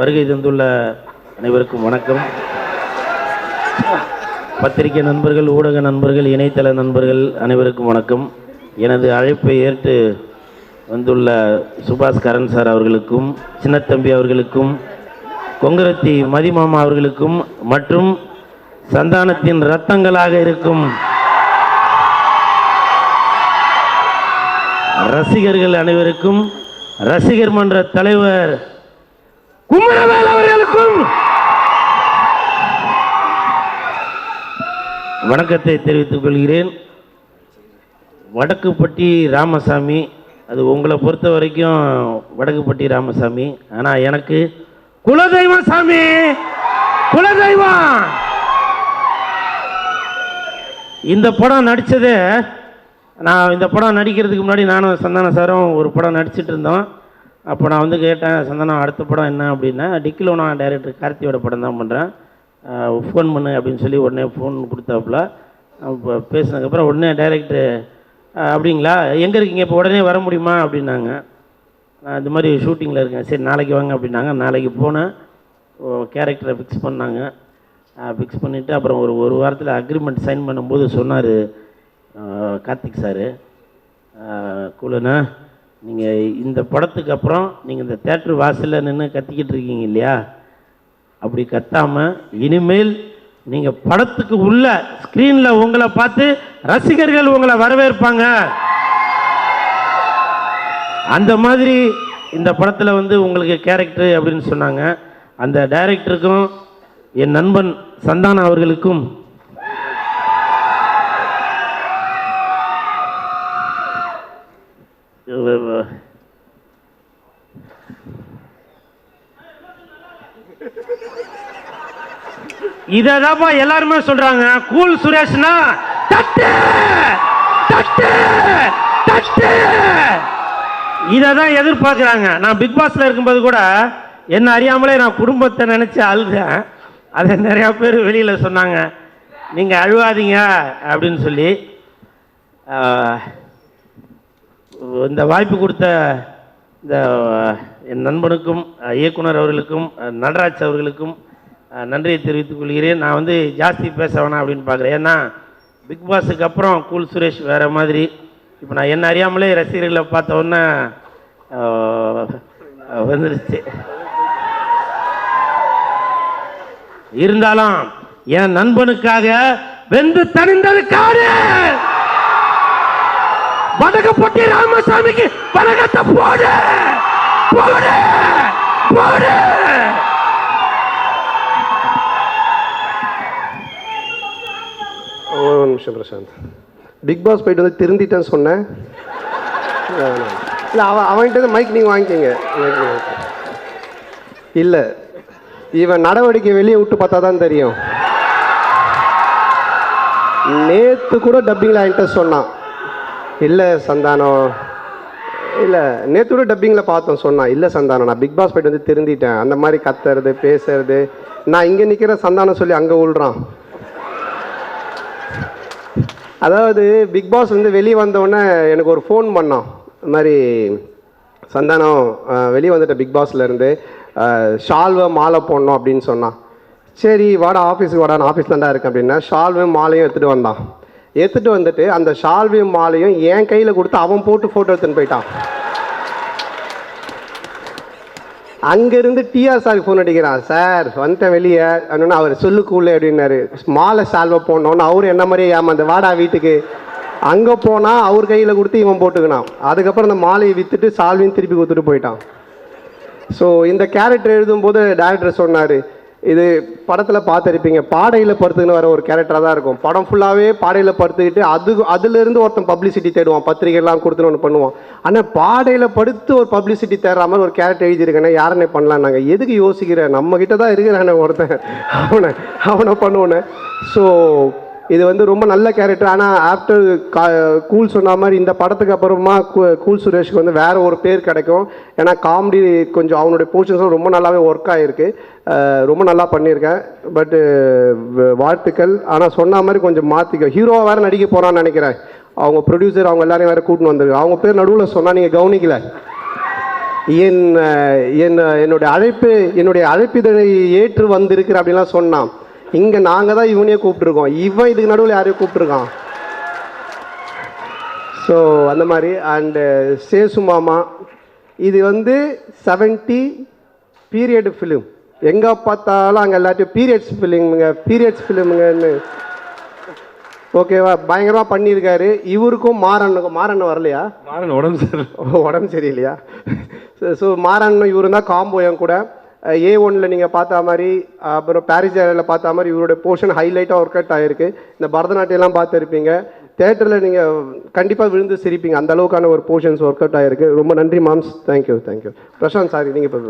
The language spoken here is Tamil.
வருகை தந்துள்ள அனைவருக்கும் வணக்கம். பத்திரிகை நண்பர்கள் ஊடக நண்பர்கள் இணையதள நண்பர்கள் அனைவருக்கும் வணக்கம். எனது அழைப்பை ஏற்று வந்துள்ள சுபாஷ் கரண் சார் அவர்களுக்கும் சின்னத்தம்பி அவர்களுக்கும் கொங்கரத்தி மதிமாமா அவர்களுக்கும் மற்றும் சந்தானத்தின் ரத்தங்களாக இருக்கும் ரசிகர்கள் அனைவருக்கும் ரசிகர் மன்ற தலைவர் குமரவேல் அவர்களுக்கும் வணக்கத்தை தெரிவித்துக் கொள்கிறேன். வடக்குப்பட்டி ராமசாமி அது உங்களை பொறுத்த வரைக்கும் வடக்குப்பட்டி ராமசாமி. ஆனால் எனக்கு குலதெய்வம் சாமி! குலதெய்வம்! இந்த படம் நடித்தது நான் இந்த படம் நடிக்கிறதுக்கு முன்னாடி நானும் சந்தான சாரும் ஒரு படம் நடிச்சிட்டு இருந்தோம். அப்போ நான் வந்து கேட்டேன் சந்தனம் அடுத்த படம் என்ன? அப்படின்னா டிக்கிலோ நான் டைரக்டர் கார்த்தியோட படம் தான் பண்ணுறேன் ஃபோன் பண்ணு அப்படின்னு சொல்லி உடனே ஃபோன் கொடுத்தாப்புல. அப்போ பேசினதுக்கப்புறம் உடனே டைரக்டர் அப்படிங்களா? எங்கே இருக்கீங்க? இப்போ உடனே வர முடியுமா? அப்படின்னாங்க. நான் இந்த மாதிரி ஷூட்டிங்கில் இருக்கேன். சரி நாளைக்கு வாங்க அப்படின்னாங்க. நாளைக்கு போனேன். கேரக்டரை ஃபிக்ஸ் பண்ணாங்க. ஃபிக்ஸ் பண்ணிவிட்டு அப்புறம் ஒரு ஒரு வாரத்தில் அக்ரிமெண்ட் சைன் பண்ணும்போது சொன்னார் கார்த்திக் சார். கூலண்ணா நீங்கள் இந்த படத்துக்கு அப்புறம் நீங்கள் இந்த தேட்டர் வாசலில் நின்று கத்திக்கிட்டு இருக்கீங்க இல்லையா? அப்படி கத்தாமல் இனிமேல் நீங்கள் படத்துக்கு உள்ள ஸ்க்ரீனில் உங்களை பார்த்து ரசிகர்கள் உங்களை வரவேற்பாங்க. அந்த மாதிரி இந்த படத்தில் வந்து உங்களுக்கு கேரக்டர் அப்படின்னு சொன்னாங்க. அந்த டைரக்டருக்கும் என் நண்பன் சந்தானம் அவர்களுக்கும் இததாப்பா எல்லாருமே சொல்றாங்க. கூல் சுரேஷ்னா தட்டு! தட்டு! தட்டு! இதை தான் எதிர்பார்க்குறாங்க. நான் பிக் பாஸ்ல இருக்கும்போது கூட என்ன அறியாமலே நான் குடும்பத்தை நினச்சி அழுதேன். அதை நிறையா பேர் வெளியில் சொன்னாங்க. நீங்கள் அழுவாதீங்க அப்படின்னு சொல்லி. இந்த வாய்ப்பு கொடுத்த இந்த என் நண்பனுக்கும் இயக்குனர் அவர்களுக்கும் நடராஜ் அவர்களுக்கும் நன்றியை தெரிவித்துக் கொள்கிறேன். நான் வந்து ஜாஸ்தி பேச வேணாம் அப்படின்னு பார்க்குறேன். ஏன்னா பிக் பாஸுக்கு அப்புறம் கூல் சுரேஷ் வேறு மாதிரி. இப்போ நான் என்ன அறியாமலே ரசிகர்களை பார்த்த உடனே வந்துருச்சு. இருந்தாலும் என் நண்பனுக்காக வெந்து தணிந்தது காடு! வடகப்பட்டி ராமசாமிக்கு வணக்கத்தை போடு! போடு! போடு! ஒரு நிமிஷம் பிரசாந்த். பிக் பாஸ் போயிட்டு வந்து திருந்திட்டேன்னு சொன்னேன். இல்லை அவன் அவன்கிட்ட மைக் நீங்கள் வாங்கிக்கோங்க வாங்கிக்கோங்க. இல்லை இவன் நடவடிக்கை வெளியே விட்டு பார்த்தா தான் தெரியும். நேற்று கூட டப்பிங்கில் என்கிட்ட சொன்னான். இல்லை சந்தானம். இல்லை நேற்று கூட டப்பிங்கில் பார்த்தோம் சொன்னான் இல்லை சந்தானம் நான் பிக் பாஸ் போயிட்டு வந்து திருந்திட்டேன். அந்த மாதிரி கத்துறது பேசுறது நான் இங்கே நிற்கிற சந்தானம் சொல்லி அங்கே விழுறான் அதாவது பிக் பாஸ் வந்து வெளியே வந்தோடனே எனக்கு ஒரு ஃபோன் பண்ணான். இந்த மாதிரி சந்தானம் வெளியே வந்துட்டேன் பிக் பாஸ்லேருந்து ஷால்வை மாலை போடணும் அப்படின்னு சொன்னான். சரி வாடா ஆஃபீஸுக்கு வாடா நான் ஆஃபீஸில் தான் இருக்கேன் அப்படின்னா ஷால்வும் மாலையும் எடுத்துகிட்டு வந்தான். எடுத்துகிட்டு வந்துட்டு அந்த ஷால்வியும் மாலையும் என் கையில் கொடுத்து அவன் போட்டு ஃபோட்டோ எடுத்துன்னு போயிட்டான். அங்கேருந்து டிஆர் சாருக்கு ஃபோன் அடிக்கிறான். சார் வந்துட்டேன் வெளியே. அப்படின்னு அவர் சொல்லுக்குள்ளே அப்படின்னாரு. மாலை சால்வை போடணும்னு. அவரு என்ன மாதிரியே ஏமாந்த வாடா வீட்டுக்கு. அங்கே போனால் அவர் கையில் கொடுத்து இவன் போட்டுக்கினான். அதுக்கப்புறம் அந்த மாலையை விற்றுட்டு சால்வியும் திருப்பி கொடுத்துட்டு போயிட்டான். ஸோ இந்த கேரக்டர் எழுதும்போது டேரக்டர் சொன்னார் இது படத்தில் பார்த்துருப்பீங்க. பாடையில் படுத்துக்கின்னு வர ஒரு கேரக்டராக தான் இருக்கும். படம் ஃபுல்லாகவே பாடையில் படுத்துக்கிட்டு அது அதுலேருந்து ஒருத்தன் பப்ளிசிட்டி தேடுவான். பத்திரிகைலாம் கொடுத்துன்னு ஒன்று பண்ணுவான். ஆனால் பாடையில் படுத்து ஒரு பப்ளிசிட்டி தேடுற மாதிரி ஒரு கேரக்டர் எழுதியிருக்கேனே யாரனே பண்ணலாம் நாங்கள் எதுக்கு யோசிக்கிறேன் நம்மக்கிட்ட தான் இருக்கிறானே ஒருத்தன். அவனை அவனை பண்ணுவோன்னே. ஸோ இது வந்து ரொம்ப நல்ல கேரக்டர் ஆனால் ஆஃப்டர் கூல் சொன்ன மாதிரி இந்த படத்துக்கு அப்புறமா கூ- கூல் சுரேஷ்க்கு வந்து வேறு ஒரு பேர் கிடைக்கும். ஏன்னா காமெடி கொஞ்சம் அவனுடைய போர்ஷன்ஸும் ரொம்ப நல்லாவே ஒர்க் ஆகிருக்கு ரொம்ப நல்லா பண்ணியிருக்கேன். பட்டு வாழ்த்துக்கள். ஆனால் சொன்ன மாதிரி கொஞ்சம் மாற்றிக்க ஹீரோவாக வேறு நடிக்க போகிறான்னு நினைக்கிறேன். அவங்க ப்ரொடியூசர் அவங்க எல்லாரையும் வேறு கூட்டின்னு வந்திருக்காங்க அவங்க பேர் நடுவில் சொன்னால் நீங்கள் கவனிக்கல. என் என் என்னுடைய அழைப்பு என்னுடைய அழைப்பிதழை ஏற்று வந்திருக்கிற அப்படின்லாம் சொன்னான். இங்கே நாங்கள் தான் இவனையே கூப்பிட்ருக்கோம் இவன் இதுக்கு நடுவில் யாரையும் கூப்பிட்ருக்கான் ஸோ அந்த மாதிரி. அண்டு சேசு மாமா இது வந்து 70 பீரியட் ஃபிலிம் எங்கே பார்த்தாலும் அங்கே எல்லாத்தையும் பீரியட்ஸ் ஃபிலிமுங்க பீரியட்ஸ் ஃபிலிமுங்கன்னு ஓகேவா பயங்கரமாக பண்ணியிருக்காரு. இவருக்கும் மாறனுக்கும் மாறன் வரலையா? மாறன் உடம்பு சார் உடம்பு சரியில்லையா? ஸோ மாறன் இவரு தான் காம்போ என் கூட. ஏ ஒன்ல நீங்கள் பார்த்தா மாதிரி அப்புறம் பாரிஸ் ஏரியாவில் பார்த்தா மாதிரி இவரோட போர்ஷன் ஹைலைட்டாக ஒர்க் அவுட் ஆகிருக்கு இந்த பரதநாட்டியம்லாம் பார்த்துருப்பீங்க. தேட்டரில் நீங்கள் கண்டிப்பாக விழுந்து சிரிப்பீங்க. அந்த அளவுக்கான ஒரு போர்ஷன்ஸ் ஒர்க் அவுட் ஆகிருக்கு ரொம்ப நன்றி moms thank you thank you Prashanth sorry நீங்கள் இப்போ